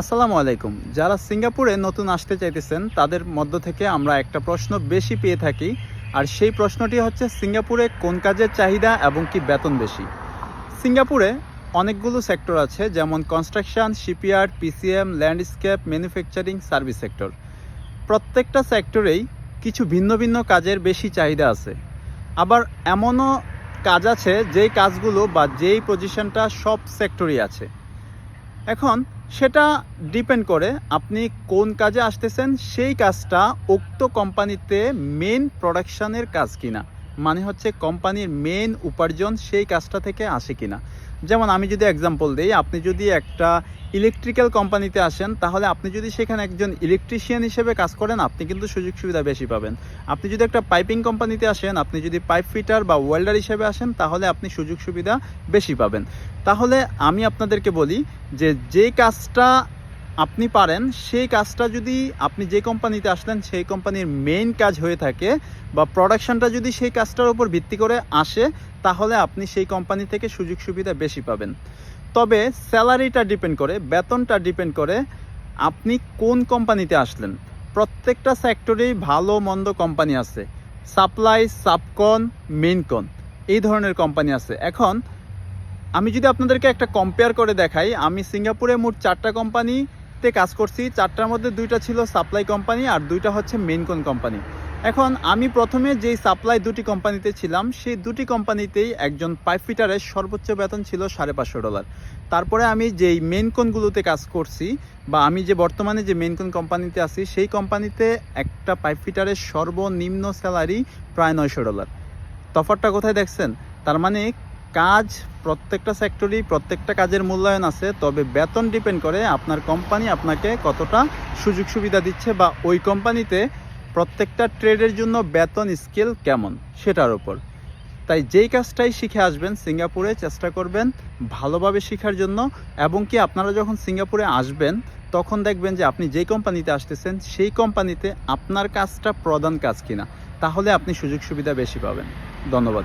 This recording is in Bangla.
আসসালামু আলাইকুম। যারা সিঙ্গাপুরে নতুন আসতে চাইতেছেন, তাদের মধ্য থেকে আমরা একটা প্রশ্ন বেশি পেয়ে থাকি, আর সেই প্রশ্নটি হচ্ছে, সিঙ্গাপুরে কোন কাজের চাহিদা এবং কি বেতন বেশি? সিঙ্গাপুরে অনেকগুলো সেক্টর আছে, যেমন construction shipyard PCM landscape manufacturing service sector প্রত্যেকটা সেক্টরেই কিছু ভিন্ন ভিন্ন কাজের বেশি চাহিদা আছে। আবার এমনও কাজ আছে, যেই কাজগুলো বা যেই পজিশনটা সব সেক্টরই আছে। এখন সেটা ডিপেন্ড করে আপনি কোন কাজে আসতেছেন, সেই কাজটা উক্ত কোম্পানিতে মেন প্রোডাকশানের কাজ কিনা মানে হচ্ছে কোম্পানির মেন উপার্জন সেই কাজটা থেকে আসে কিনা। যেমন আমি যদি এক্সাম্পল দিই, আপনি যদি একটা ইলেকট্রিক্যাল কোম্পানিতে আসেন, তাহলে আপনি যদি সেখানে একজন ইলেকট্রিশিয়ান হিসেবে কাজ করেন, আপনি কিন্তু সুযোগ সুবিধা বেশি পাবেন। আপনি যদি একটা পাইপিং কোম্পানিতে আসেন, আপনি যদি পাইপ ফিটার বা ওয়েল্ডার হিসেবে আসেন, তাহলে আপনি সুযোগ সুবিধা বেশি পাবেন। তাহলে আমি আপনাদেরকে বলি যে যে কাজটা আপনি পারেন, সেই কাজটা যদি আপনি যে কোম্পানিতে আসলেন, সেই কোম্পানির মেইন কাজ হয়ে থাকে বা প্রোডাকশনটা যদি সেই কাজটার উপর ভিত্তি করে আসে তাহলে আপনি সেই কোম্পানি থেকে সুযোগ সুবিধা বেশি পাবেন। তবে স্যালারিটা ডিপেন্ড করে, বেতনটা ডিপেন্ড করে আপনি কোন কোম্পানিতে আসলেন। প্রত্যেকটা সেক্টরেই ভালো মন্দ কোম্পানি আছে। সাপ্লাই, সাবকন, মেনকন, এই ধরনের কোম্পানি আছে। এখন আমি যদি আপনাদেরকে একটা কম্পেয়ার করে দেখাই, আমি সিঙ্গাপুরে মোট চারটা কোম্পানিতে কাজ করছি। চারটার মধ্যে দুইটা ছিল সাপ্লাই কোম্পানি আর দুইটা হচ্ছে মেনকন কোম্পানি এখন আমি প্রথমে যেই সাপ্লাই দুটি কোম্পানিতে ছিলাম, সেই দুটি কোম্পানিতেই একজন পাইপ ফিটারের সর্বোচ্চ বেতন ছিল সাড়ে পাঁচশো ডলার তারপরে আমি যেই মেইনকনগুলোতে কাজ করছি বা আমি যে বর্তমানে যে মেইনকন কোম্পানিতে আছি, সেই কোম্পানিতে একটা পাইপ ফিটারের সর্বনিম্ন স্যালারি প্রায় নয়শো ডলার তফাৎটা কোথায় দেখছেন? তার মানে কাজ প্রত্যেকটা সেক্টরেই প্রত্যেকটা কাজের মূল্যায়ন আছে, তবে বেতন ডিপেন্ড করে আপনার কোম্পানি আপনাকে কতটা সুযোগ সুবিধা দিচ্ছে বা ওই কোম্পানিতে প্রত্যেকটা ট্রেডের জন্য বেতন স্কেল কেমন? সেটার ওপর তাই যেই কাজটাই শিখে আসবেন, সিঙ্গাপুরে চেষ্টা করবেন ভালোভাবে শেখার জন্য এবং কি আপনারা যখন সিঙ্গাপুরে আসবেন, তখন দেখবেন যে আপনি যেই কোম্পানিতে আসতেছেন, সেই কোম্পানিতে আপনার কাজটা প্রধান কাজ কিনা। তাহলে আপনি সুযোগ সুবিধা বেশি পাবেন। ধন্যবাদ।